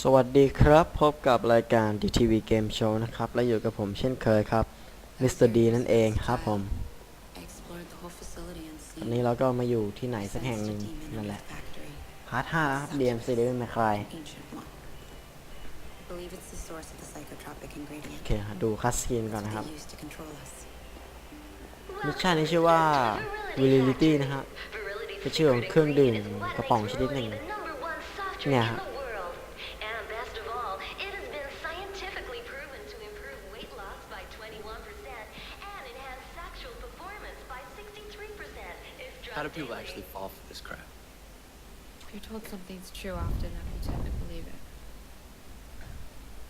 สวัสดีครับ พบกับรายการ DTV Game Show นะครับ และอยู่กับผมเช่นเคยครับมิสเตอร์ดีนั่นเองครับผม explored the whole facility and วัน seen นี้เราก็มาอยู่ที่ไหนสักแห่งหนึ่ง sensed a demon นั่น in แห the ละ factory, พาร์ท5นะครับ DMC Devil May Cry ancient one. Believe it's the source of the psychotropic โอ ingredient เคครับดูคัสซีนก่อนนะครับ มิชชั่นนี้ชื่อว่า Virility นะฮะเป็นชื่อของเครื่องดื่มกระป๋องชนิดหนึ่งเนี่ยฮะ And best of all, it has been scientifically proven to improve weight loss by 21% and enhance sexual performance by 63% if drunk How do people daily. actually fall for this crap? If you're told something's true often enough, you tend to believe it.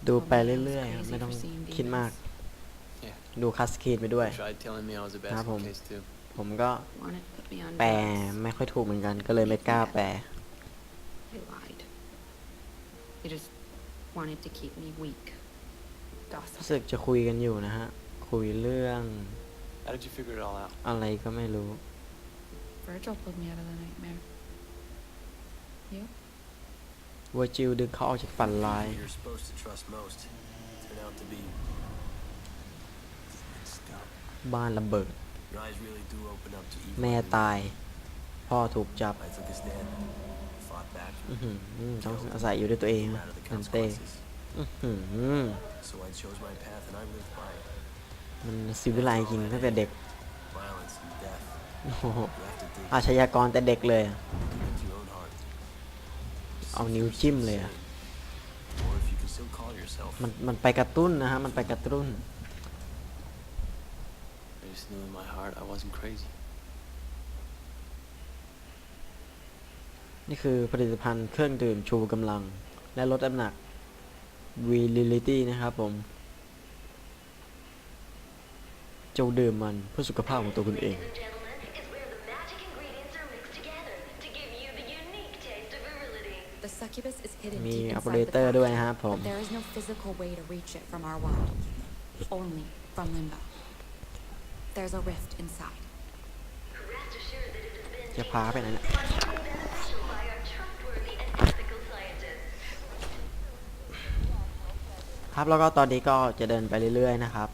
ดูไปเรื่อยๆครับไม่ต้องคิดมาก Yeah. ดูคัสซีนไปด้วย You tried telling me I was a Nah, basket bom. case too. ผมก็ Wanted to put me on แปล drugs. ไม่ค่อยถูกเหมือนกัน ก็เลยไม่กล้าแปล They lied. They just wanted to keep me weak. รู้ Docile. สึกจะคุยกันอยู่นะฮะ คุยเรื่อง How did you figure it all out? อะไรก็ไม่รู้ Virgil pulled me out of the nightmare. You? ว่าจิวดึงเขาออกจากฝันร้าย You're supposed to trust most. Turn out to be messed up. บ้านระเบิด Your eyes really do open up to evil. แม่ตาย พ่อถูกจับ I took a stand. Fought back. อื้อหือต้องอาศัยอยู่ด้วยตัวเอง Came นะ out of the นันเต้ consequences. อื้อหือ So I chose my path and I lived by it. มันสิวิไลจริงตั้งแต่เด็ก Violence and death. โอ้โห You have to dig อาชญากรแต่เด็กเลยอะ deep into your own heart. เอานิ้วจิ้มเลยอะ Or if you can still call yourself. มันมันไปกระตุ้นนะฮะ มันไปกระตุ้น I just knew in my heart I wasn't crazy. นี่คือผลิตภัณฑ์เครื่องดื่มชูกำลัง และลดน้ำหนัก Virility นะครับผมจงดื่มมันเพื่อสุขภาพของตัวคุณเอง Ladies and gentlemen, is where the magic ingredients are mixed together to give you the unique taste of virility. The succubus is hidden มี deep อ inside อปเปอเร the เตอร์ด้วย factory, นะครับผม but there is no physical way to reach it from our world. Only from limbo. There's a rift inside. Rest assured that it has been จะพาไปไหนเนี่ย beneficial by our trustworthy and ethical scientists. ครับแล้วก็ตอนนี้ก็จะเดินไปเรื่อยๆนะครับ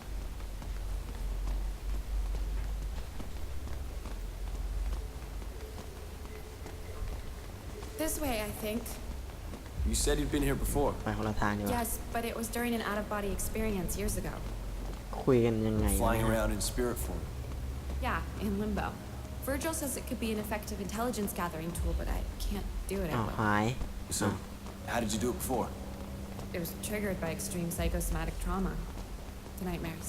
This way, I think. You said you'd been here before. ไปคนละทางดีกว่า Yes, but it was during an out of body experience years ago. คุยกันยังไง Flying นะ around in spirit form. Yeah, in limbo. Virgil says it could be an effective intelligence gathering tool, but I can't do it อ้าว at will. หาย So, Oh. how did you do it before? It was triggered by extreme psychosomatic trauma. The nightmares.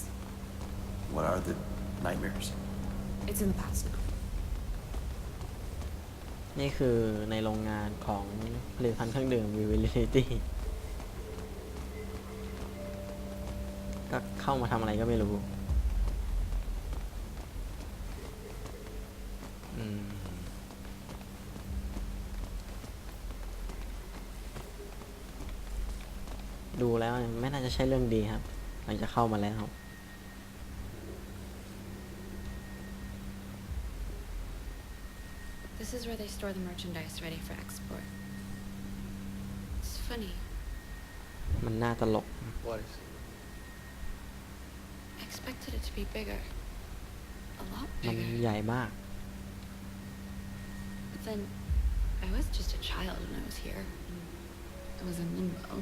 What are the nightmares? It's in the past now. นี่คือในโรงงานของผลิตภัณฑ์เครื่องดื่ม Virility ก็ เข้ามาทำอะไรก็ไม่รู้ อืม ดูแล้วไม่น่าจะใช่เรื่องดีครับ หลังจากเข้ามาแล้ว This is where they store the merchandise ready for export. It's funny. มันน่าตลก What is? I expected it to be bigger. A lot มัน bigger. ใหญ่มาก But then, I was just a child when I was here. and I was in limbo,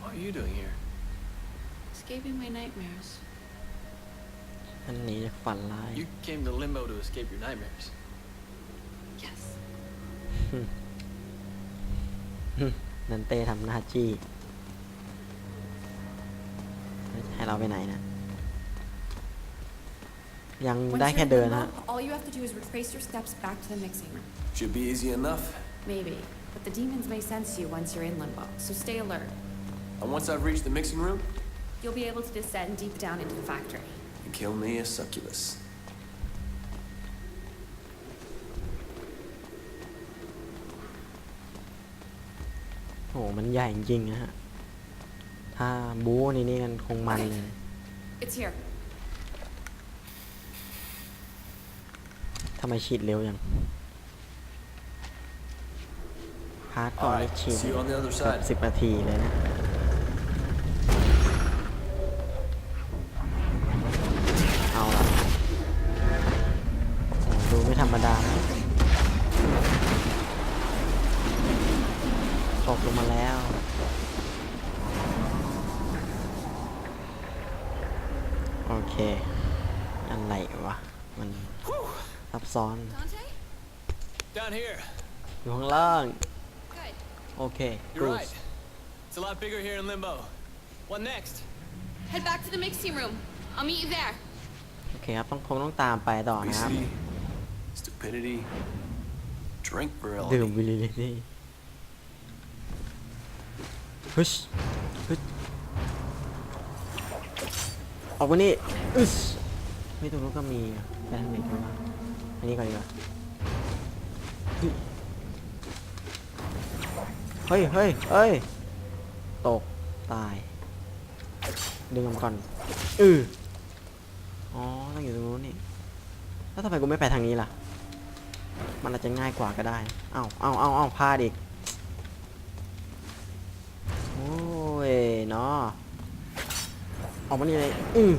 What are you doing here? escaping my nightmares. มันหนีจากฝันร้าย You came to limbo to escape your nightmares. Yes. นันเต้ทำหน้าจี้ ให้เราไปไหนนะ ยัง Once ได้ you're แค่ in เดินฮะ limbo, all you have to do is retrace your steps back to the mixing room. Should be easy enough. Maybe, but the demons may sense you once you're in limbo, so stay alert. And once I've reached the mixing room, You'll be able to descend deep down into the factory. and kill me a succubus. โหมันใหญ่จริงๆนะฮะ ถ้าบู๊ในนี้กันคงมันเลย It's here. ทำไมฉีดเร็วยังพาร์ทก่อนนี่ Alright, ฉีด see you on the other เกือบ side. สิบนาทีเลยนะ เอาละโอ้ดูไม่ธรรมดานะตกลงมาแล้ว อเค อะไรวะ มันซับซ้อน Dante? Down here. อยู่ข้างล่าง Good. โอเค You're Bruce right. It's a lot bigger here in Limbo. What next? Head back to the mixing room. I'll meet you there. โอเคครับ ต้องคงต้องตามไปต่อนะครับ Obesity, stupidity, drink ดื่ม virility. วิลิลิตี้ฮึชฮึช ออกมานี่อึสไม่ตรงนู้นก็มีอ่ไปทางไหนกันวะอันนี้ก่อนดีกว่าเฮ้ยเฮ้ยเฮ้ยตกตาย ดึงมันก่อนอืออ๋อต้องอยู่ตรงนู้นนี่แล้วทำไมกูไม่ไปทางนี้ล่ะ มันอาจจะง่ายกว่าก็ได้เอาเอาเอาเอ้าพลาดอีกโอ้ยเนาะ ออกมานี่เลยอือ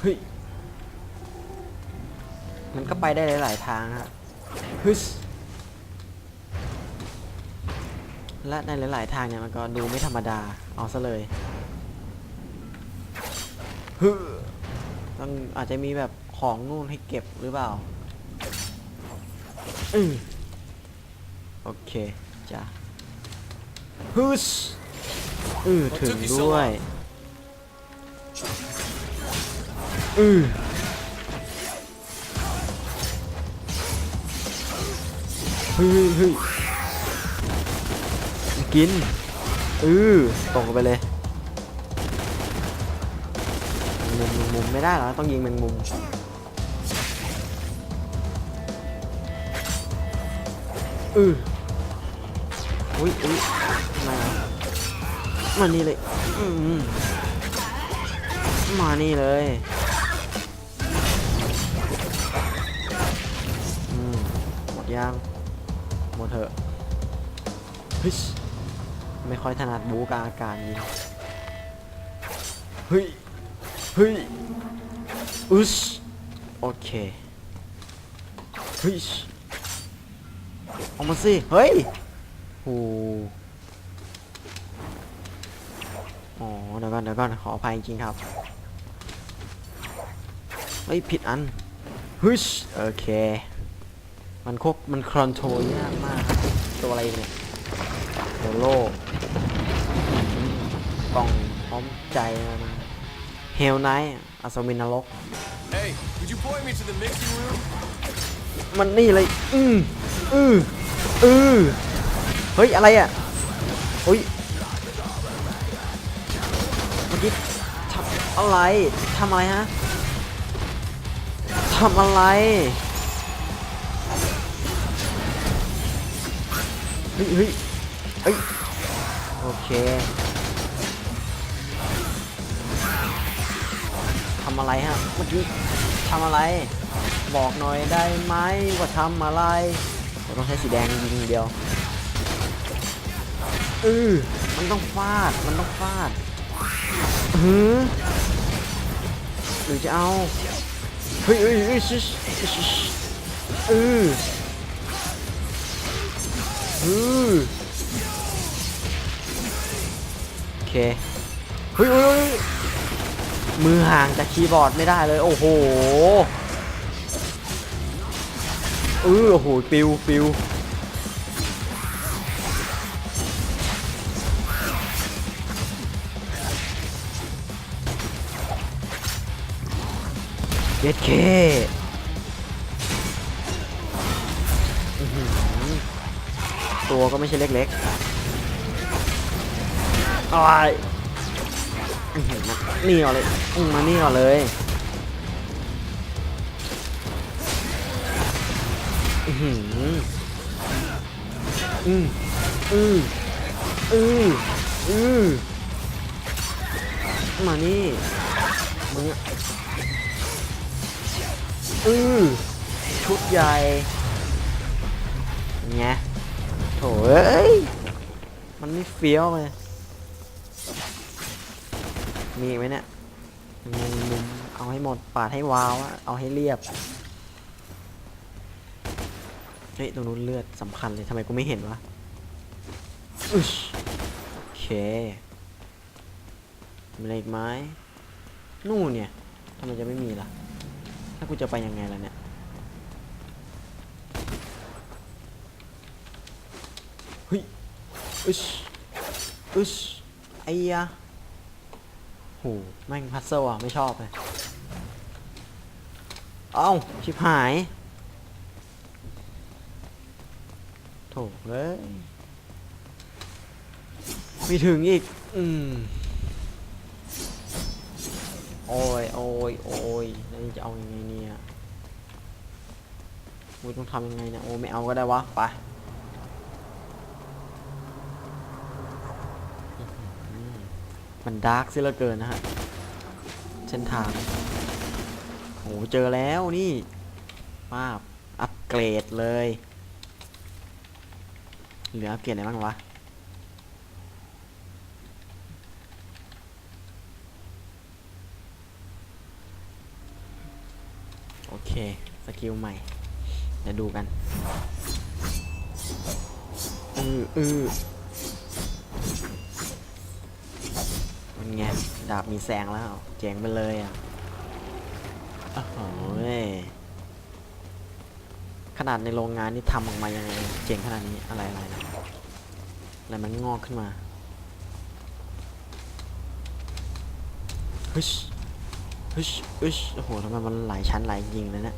เฮ้ย มันก็ไปได้หลายๆทางฮะฮึสและในหลายๆทางเนี่ยมันก็ดูไม่ธรรมดา เอาซะเลยฮึต้องอาจจะมีแบบของนู่นให้เก็บหรือเปล่า อืมโอเค จ้ะฮึส อือถึงด้วย อือเฮ้ยเฮ้ยเฮ้ยกิน อือตกลงไปเลยมุมมุมมุมไม่ได้หรอ ต้องยิงแมงมุมอืออุ้ยอุ้ยมา มานี่เลยมานี่เลยหมดยังหมดเถอะเฮ้ยไม่ค่อยถนัดบูกลางอากาศยิงเฮ้ยเฮ้ยอุชโอเคเฮ้ยออกมาสิเฮ้ยโอ้ อ๋อเดี๋ยวก่อนเดี๋ยวก่อนขออภัยจริงๆครับเฮ้ยผิดอันฮึชโอเค มันควบมันคอนโทรลยากมากตัวอะไรเนี่ยโฮโลกล่องพร้อมใจมาเฮลไนท์อัศวินนรก Hey, would you point me to the mixing room? มันนี่เลย อืออืออือเฮ้ย อะไรอะเฮ้ย เมื่อกี้ทำอะไรทำอะไรฮะทำอะไรเฮ้ยเฮ้ยเฮ้ยโอเคทำอะไรฮะเมื่อกี้ทำอะไร บอกหน่อยได้ไหมว่าทำอะไรเราต้องใช้สีแดงยิงอย่างเดียวเออมันต้องฟาด มันต้องฟาด หือหรือจะเอา เฮ้ยเฮ้ยเฮ้ยชิชชิชเออเออโอเคเฮ้ยเฮ้ยเฮ้ยมือห่างจากคีย์บอร์ดไม่ได้เลย โอ้โหเออโอ้โห ปิวปิว เย็ดเคตัวก็ไม่ใช่เล็กๆอะไรมานี่เอาเลยมานี่เอาเลยอืออืออืออืออือมานี่มึง อือชุดใหญ่ไงโถเอ้ย มันไม่เฟี้ยวเลยมีไหมเนี่ยมุมมุมเอาให้หมดปาดให้วาวอะเอาให้เรียบ เฮ้ย ตรงนู้นเลือดสำคัญเลยทำไมกูไม่เห็นวะอึชโอเค มีอะไรอีกไหมนู่นเนี่ยทำไมจะไม่มีล่ะากูจะไปยังไงล่ะเนี่ยเฮ้ยอึชอึชไอ้ยะโหแม่งพัซเซิลอะ ไม่ชอบเลย เอ้า ชิบหาย โถเอ้ยไม่ถึงอีก อืม โอ้ยโอ้ยโอ้ยแล้วนี่จะเอาอยังไงเนี่ยกูต้องทำยังไงเนี่ยโอ้ไม่เอาก็ได้วะไปมันดาร์กซิเหลือเกินนะฮะเส้นทางโอ้เจอแล้วนี่ป้าบอัปเกรดเลย เหลืออัปเกรดอะไรบ้างวะ อเค สกิลใหม่ เดี๋ยวดูกัน อืออือมันไง ดาบมีแสงแล้ว เจ๋งไปเลยอะโอ้โหยขนาดในโรงงานนี่ทำออกมายังไงเจ๋งขนาดนี้อะไรอะไรนะอะไรมันงอกขึ้นมาฮึช ฮึชฮึชโอ้โหทำไมมันหลายชั้นหลายยิงเลยเนะี่ย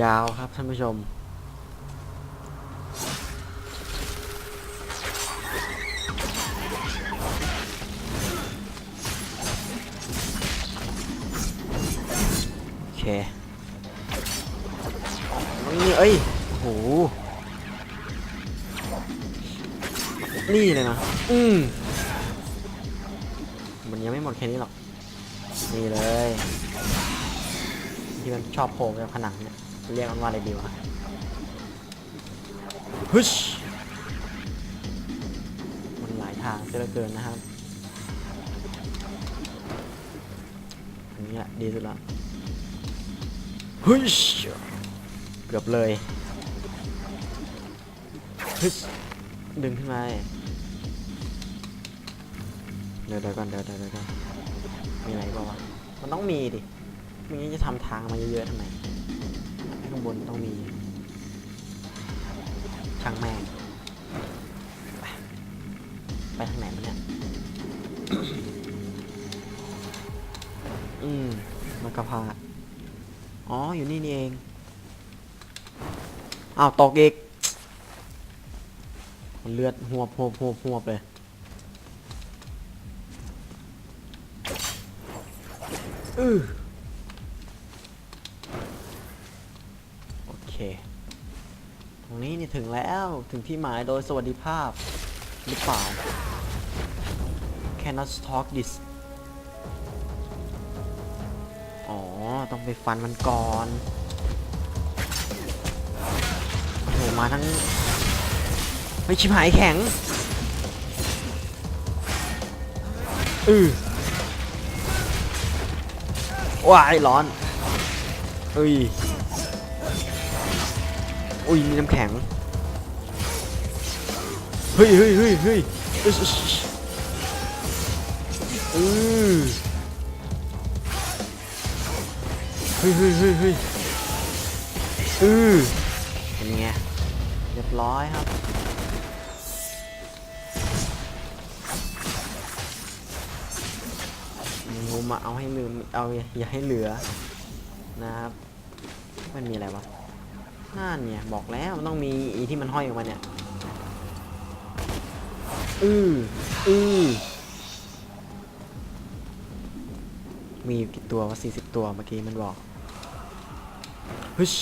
ยาวครับท่านผู้ชม โอเคนี่เอ้ยโอ้โหนี่เลยนะ อืม ยังไม่หมดแค่นี้หรอก นี่เลย ที่มันชอบโผล่กับผนังเนี่ยเรียกมันว่าอะไรดีวะฮึชมันหลายทางเสียเหลือเกินนะครับ อันนี้แหละดีสุดละเฮ้ยเกือบเลยเฮ้ยดึงขึ้นมา ดี๋ยวเดี๋ยวก่อนเดี๋ยวเดี๋ยวเดี๋ยวก่อนมีอะไรบ้างวะมันต้องมีดิม่งั้นจะทำทางมาเยอะๆทำไมข้างบนต้องมีช่างแม่งไปไปทางไหนมันเนี่ยอืมมันกระพาอ๋อ อยู่นี่นี่เอง อ้าว ตกอีก เลือดหวบหวบหวบหวบเลย อือ โอเค ตรงนี้นี่ถึงแล้วถึงที่หมายโดยสวัสดิภาพ หรือเปล่า cannot talk this อ๋อ ต้องไปฟันมันก่อนโอ้โหมาทั้ง ไม่ชิบหายแข็ง อือ ว้ายร้อนเอ้ยอุ้ยมีน้ำแข็งเฮ้ยเฮ้ยเฮ้ยเฮ้ยอือเฮ้ยเฮ้ยเฮ้ยเฮ้ยอือเป็นไงเรียบร้อยครับ มาเอาให้ลืมเอาอย่าให้เหลือนะครับ มันมีอะไรวะนั่นเนี่ยบอกแล้วมันต้องมีอีที่มันห้อยออกมาเนี่ยอืออือมีกี่ตัววะสี่สิบตัวเมื่อกี้มันบอกฮึช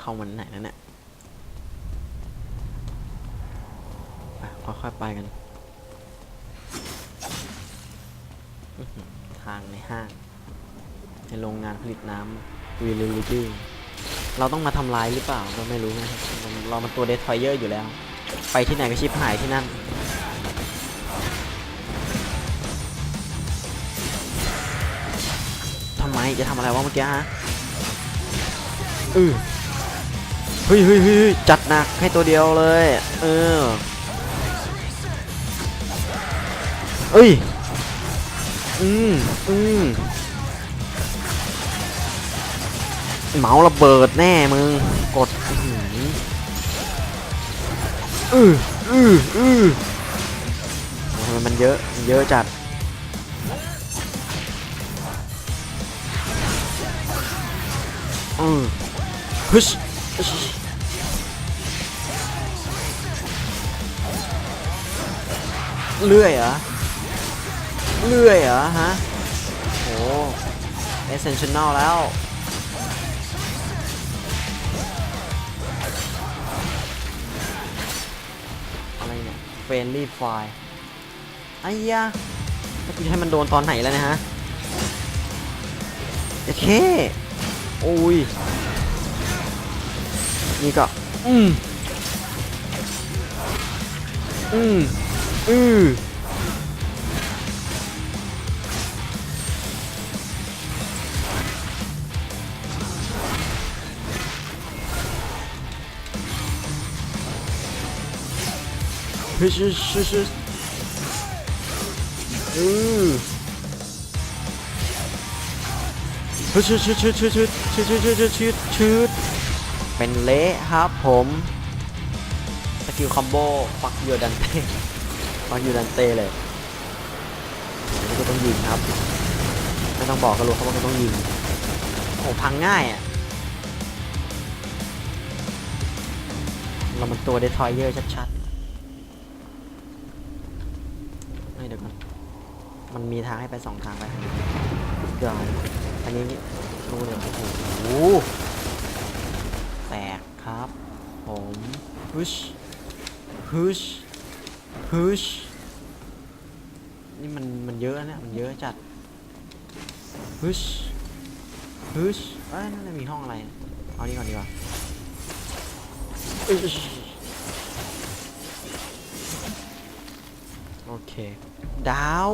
เข้ามันไหนแล้วเนี่ยไปค่อยๆไปกัน ทางในห้าง ในโรงงานผลิตน้ำวิลิลิตี้เราต้องมาทำลายหรือเปล่าก็ไม่รู้นะครับเรามันตัวเดสทอยเยอร์อยู่แล้ว ไปที่ไหนก็ชิบหายที่นั่นทำไมจะทำอะไรวะเมื่อกี้ฮะอือเฮ้ยเฮ้ยเฮ้ยจัดหนักให้ตัวเดียวเลย เออเอ้ย อืมอืมเมาส์ระเบิดแน่มึง กดอื้ออืออืออือโอ้ยมันเยอะมันเยอะจัดอืมฮึชฮึชเลื่อยเหรอ เลื่อยเหรอฮะ โอ้เอเซนชั่นแนลแล้วอะไรเนี่ยเฟรนลี่ไฟไอ้ยะแล้วกูจะให้มันโดนตอนไหนแล้วนะฮะโอเคโอ้ย นี่ก็ อืม อืม อือ ฮึชฮึชฮึชฮึชอือฮึชฮึชฮึชฮึชฮึชฮึชฮึชฮึชฮึชฮึชชเป็นเละครับผมสกิลคอมโบฟักยูดันเต้ฟักยูดันเต้เลยนี่ก็ต้องยิงครับไม่ต้องบอกก็รู้ครับว่าก็ต้องยิงโอ้พังง่ายอะเรามันตัวเดทอยเยอร์ชัดๆ ไม่ เดี๋ยวก่อนมันมีทางให้ไปสองทางไปทางนี้เดี๋ยวอันนี้รู้เลยวโอ้โหแตกครับผมฮึชฮึชฮึชนี่มันมันเยอะนะมันเยอะจัดฮึชฮึชเอ้ยนั่นนะมีห้องอะไรอะเอานี่ก่อนดีกว่าโอเค ดาว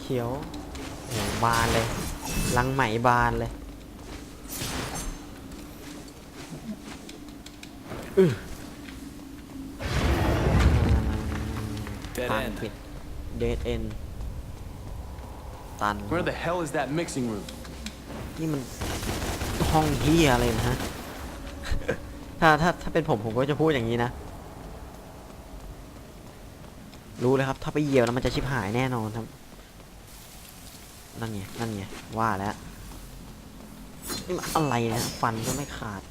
เขียวโอ้โหบานเลยลังไหมบานเลยอื้อ Dead ทาง end. ปิด dead end ตัน Where the hell is that mixing room? นี่มันห้องเฮียอะไรนะฮะ ถ้าถ้าถ้าเป็นผมผมก็จะพูดอย่างนี้นะ รู้เลยครับ ถ้าไปเหยียบแล้วมันจะชิบหายแน่นอนครับ นั่นไง นั่นไง ว่าแล้ว นี่มันอะไรนะฟันก็ไม่ขาด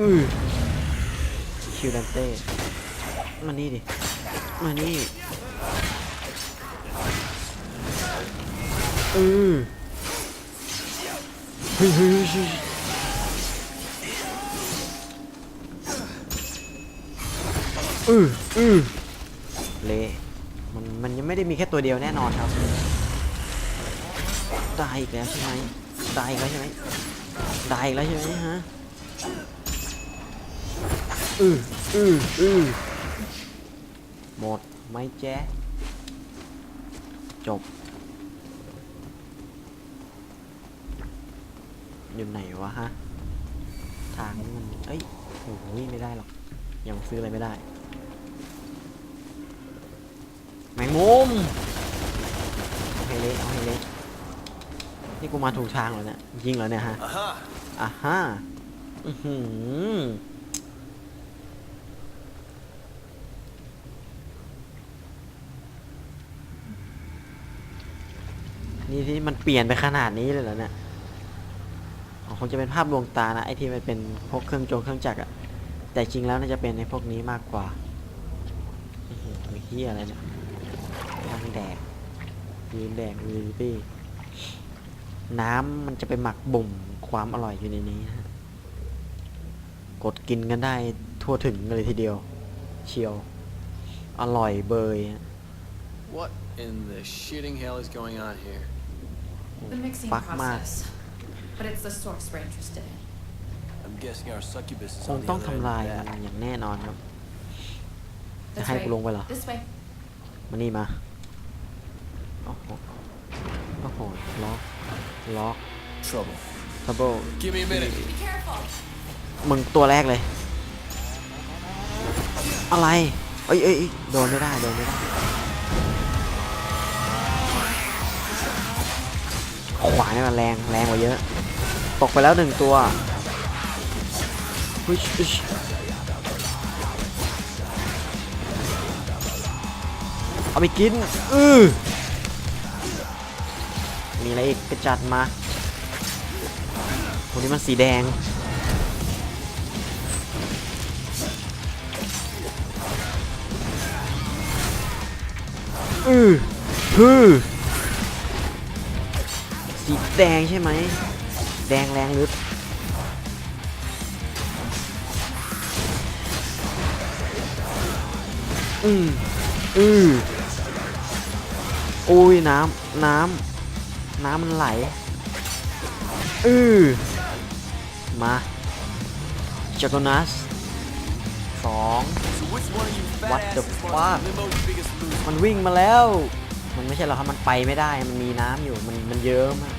อือคิวดันเต้ มานี่ดิ มานี่อือเฮ้ยเฮ้ย อืออือเละมันมันยังไม่ได้มีแค่ตัวเดียวแน่นอนครับได้อีกแล้วใช่ไหมได้อีกแล้วใช่ไหมได้อีกแล้วใช่ไหมฮะอืออืออือหมดไหมแจ๊ะจบ อยู่ไหนวะฮะ ทางนี้มัน เอ้ยโอ้โหไม่ได้หรอก ยังซื้ออะไรไม่ได้ แมงมุมเอาให้เละเอาให้เละนี่กูมาถูกทางเหรอเนี่ยยิงเหรอเนี่ยฮะ Aha! อะฮะอือหือนี่ที่มันเปลี่ยนไปขนาดนี้เลยเหรอเนี่ยอ๋อคงจะเป็นภาพลวงตานะ ไอที่มันเป็นพวกเครื่องจงเครื่องจักรอะแต่จริงแล้วน่าจะเป็นในพวกนี้มากกว่าอื้อหือเฮียอะไรเนี่ยทาง แดกยืนแดกวิลิตี้น้ำมันจะไปหมักบ่มความอร่อยอยู่ในนี้นะฮะกดกินกันได้ทั่วถึงกันเลยทีเดียว เชียว อร่อยเบย What in the shitting hell is going on here? The mixing Fuck ma. process. But it's the source we're interested in. I'm guessing our succubus is คง on the ต้อง other end ทำลาย of มัน that. อย่างแน่นอนครับ จะ That's ให้ right. กูลงไปเหรอ This way. มานี่มา โอ้โหโอ้โหล็อกล็อก Trouble. ทับเบิล Give me a minute. Be careful. มึงตัวแรกเลย อะไร เอ้ยเอ้ยเอ้ยโดนไม่ได้ โดนไม่ได้ ขวาเนี่ยมันแรง แรงกว่าเยอะ ตกไปแล้วหนึ่งตัวฮึชฮึชเอาไปกิน อือ มีอะไรอีกกระจัดมาคนนี้มันสีแดง อือฮือสีแดงใช่ไหม แดงแรงลึกอืมอืออุ้ยน้ำ น้ำ น้ำมันไหลอือมาจักรนัสสอง So which one of you fat What the asses fuck? wants Limbo's biggest loser? มันวิ่งมาแล้ว มันไม่ใช่หรอกครับมันไปไม่ได้มันมีน้ำอยู่มันมันเยอะมาก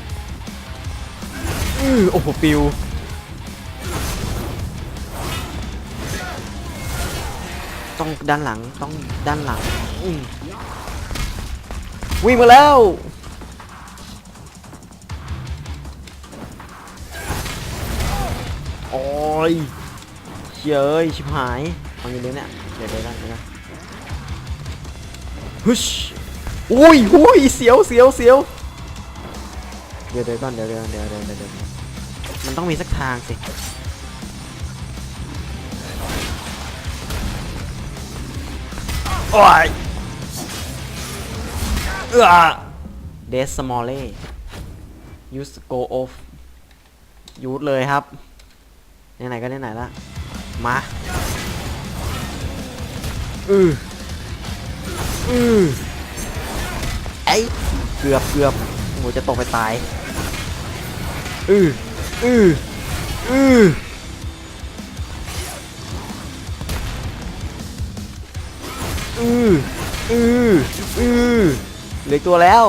อือโอ้โหปิวต้องด้านหลังต้องด้านหลังอืมวิ่งมาแล้ว อ้ยเฉยชิบหายฟังอยู่เลยเนี่ยเดี๋ยวเดี๋ยวนะเดี๋ยวนะฮึชอุ้ยอุ้ยเสียวเสียวเสียวเดี๋ยวเดี๋ยวก่อนเดี๋ยวเดี๋ยวเดี๋ยวเดี๋ยวเดี๋ยวเดี๋ยวมันต้องมีสักทางสิโอ้ยเออเดสสมอลเล่ยูสโกออฟยูดเลยครับ ไหนๆก็ไหนๆละมาอืออือไอ้เกือบเกือบโหจะตกไปตายอืออืออืออืออืออือเหลืออกตัวแล้ว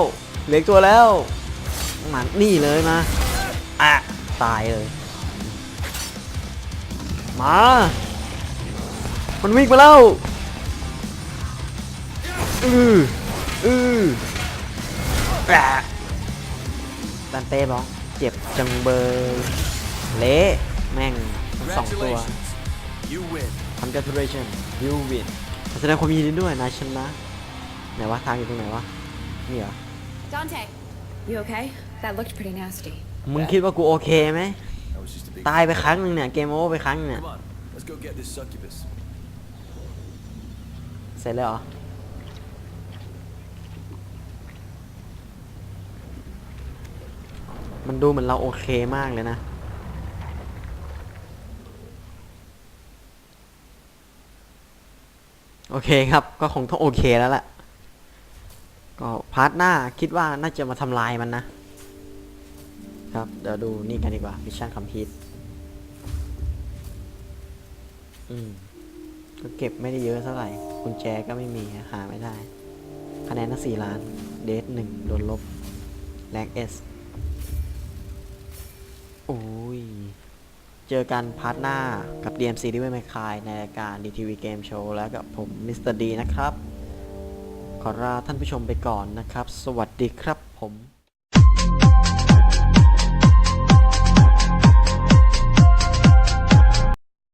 เหลืออกตัวแล้วมันนี่เลยมาอะตายเลย มา มันวิ่งมาแล้วอืออือแอะดันเต้ร้องเจ็บจังเบยเละแม่งทั้งสองตัว Congratulations. You win. congratulation you win ขอแสดงความยินดีด้วยนายชนะไหนวะทางอยู่ตรงไหนวะนี่เหรอ Dante. You okay? That looked pretty nasty. มึงคิดว่ากูโอเคไหม ตายไปครั้งหนึ่งเนี่ย เกมโอเวอร์ไปครั้งหนึงเนี่ย Come on, let's go get this succubus. เสร็จเลยเหรอ มันดูเหมือนเราโอเคมากเลยนะ โอเคครับ ก็คงต้องโอเคแล้วแหละก็พาร์ทหน้าคิดว่าน่าจะมาทำลายมันนะ ครับ เดี๋ยวดูนี่กันดีกว่ามิชชั่นคัมพีท อืม ก็เก็บไม่ได้เยอะเท่าไหร่กุญแจก็ไม่มีหาไม่ได้ คะแนนตั้งสี่ล้าน เดทหนึ่งโดนลบแรงเอสโอ้ย เจอกันพาร์ทหน้ากับ DMC ดิเวอร์แมคคายในรายการ DTV Game Show แล้วกับผมมิสเตอร์ดีนะครับ ขอลาท่านผู้ชมไปก่อนนะครับ สวัสดีครับผม